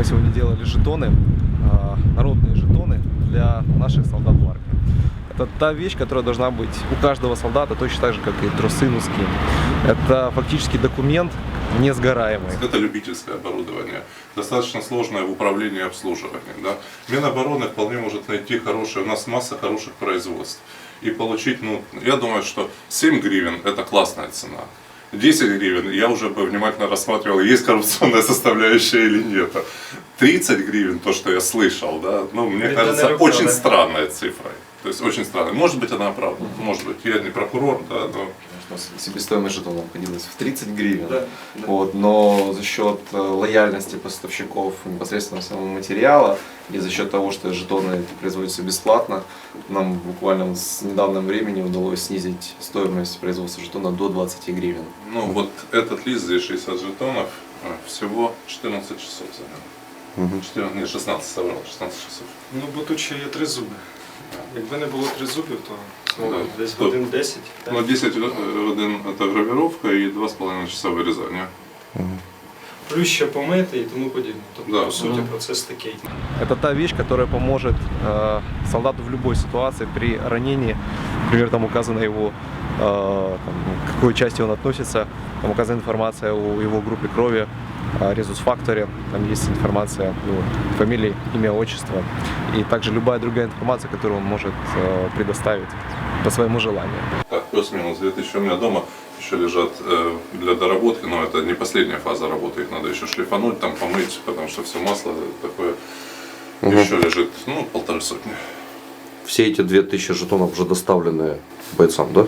Мы сегодня делали жетоны, а, народные жетоны для наших солдат в армии. Это та вещь, которая должна быть у каждого солдата, точно так же, как и трусы носки. Это фактически документ несгораемый. Это любительское оборудование, достаточно сложное в управлении и обслуживании. Да? Минобороны вполне может найти хорошие, у нас масса хороших производств. И получить, ну, я думаю, что 7 гривен это классная цена. 10 гривен я уже бы внимательно рассматривал, есть коррупционная составляющая или нет. 30 гривен, то, что я слышал, да, ну, мне Это кажется, наверняка, очень да. странная цифра. То есть очень странная. Может быть, она оправдана, может быть. Я не прокурор, да, но себестоимость жетона обходилась в 30 гривен. Да, да. Вот, но за счет э, лояльности поставщиков непосредственно самого материала и за счет того, что жетоны производятся бесплатно, нам буквально с недавнего времени удалось снизить стоимость производства жетона до 20 гривен. Ну вот этот лист, здесь 60 жетонов, а, всего 14 часов занял. 14, не, 16 собрал, 16 часов. Ну, є три зуби. Якби не було три зубів, то знову Да. десь Стоп. годин 10. так. Ну 10 годин это гравировка и 2,5 часа вырезания. Плюс ще помити і тому подібне. Тобто, Да. по суті, процес такий. Это та вещь, которая поможет э, солдату в любой ситуации при ранении. Например, там указано его, э, там, к какой части он относится, там указана информация о его группе крови, резус-факторе, там есть информация о фамилии, имя, отчество и также любая другая информация, которую он может э, предоставить по своему желанию. Так, плюс-минус 2000 у меня дома еще лежат э, для доработки, но это не последняя фаза работы, их надо еще шлифануть, там помыть, потому что все масло такое еще лежит, ну, полторы сотни. Все эти 2000 жетонов уже доставлены бойцам, да?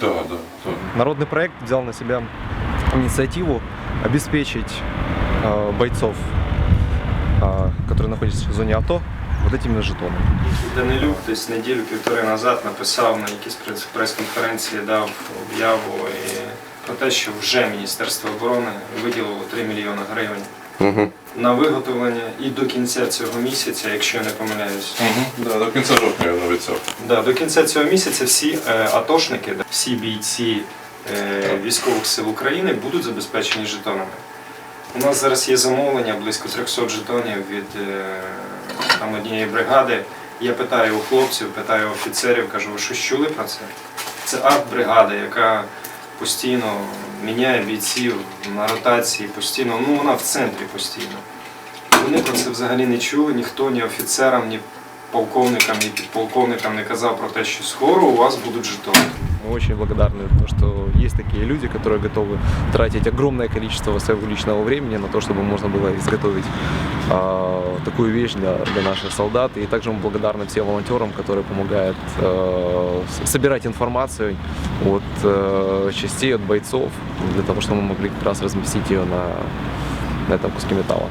Да, да, да. Народный проект взял на себя инициативу обеспечить э, бойцов, э, которые находятся в зоне АТО, вот этими жетонами. Данилюк десь неділю-півтори назад написав на якійсь прес- прес-конференції, дав об'яву і про те, що вже Міністерство оборони виділило 3 мільйони гривень Угу. на виготовлення і до кінця цього місяця, якщо я не помиляюсь, Да, до конца жовтня я новиця. Да, до кінця цього місяця всі е, атошники, да, всі бійці е, військових сил України будуть забезпечені жетонами. У нас зараз є замовлення близько 300 жетонів від е, там, однієї бригади. Я питаю у хлопців, питаю у офіцерів, кажу, ви щось чули про це? Це арт-бригада, яка постійно міняє бійців на ротації, постійно, ну вона в центрі постійно. Вони про це взагалі не чули, ніхто, ні офіцерам, ні полковникам, ні підполковникам не казав про те, що скоро у вас будуть жетони. Мы очень благодарны, то, что есть такие люди, которые готовы тратить огромное количество своего личного времени на то, чтобы можно было изготовить а, такую вещь для, для наших солдат. И также мы благодарны всем волонтерам, которые помогают э, собирать информацию от э, частей, от бойцов, для того, чтобы мы могли как раз разместить ее на, на этом куске металла.